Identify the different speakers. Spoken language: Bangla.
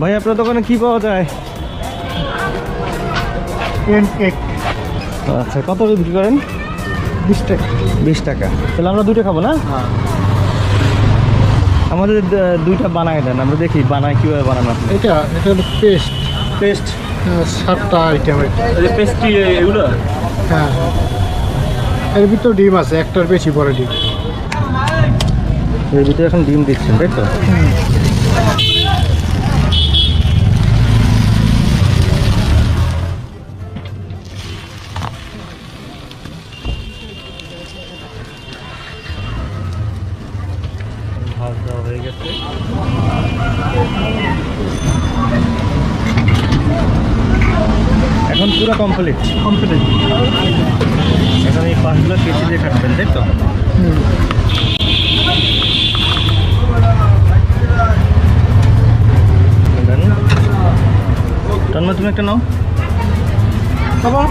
Speaker 1: ভাই আপনার দোকানে কি পাওয়া যায়?
Speaker 2: কেক
Speaker 1: আচ্ছা কত করে বিক্রি করেন?
Speaker 2: বিশ টাকা।
Speaker 1: বিশ টাকা। তাহলে আমরা দুটো খাব না?
Speaker 2: হ্যাঁ।
Speaker 1: আমাদের দুইটা বানায় দেন আমরা দেখি বানায় কীভাবে বানানো
Speaker 2: এটা এটা হলো পেস্ট
Speaker 1: পেস্ট
Speaker 2: সাতটা আইটেম এটা।
Speaker 1: পেস্ট্রি এগুলো?
Speaker 2: হ্যাঁ। এর ভিতরে ডিম আছে একটার বেশি বড় ডিম।
Speaker 1: এর ভিতরে এখন ডিম দিচ্ছেন তাই তো? ভাত দেওয়া হয়ে গেছে। এখন পুরো কমপ্লিট
Speaker 2: কমপ্লিট
Speaker 1: এখন এই পাঁচগুলো কেজি দিয়ে কাটবেন তাই তো? তন্ময় তুমি একটা নাও।
Speaker 2: বাবা।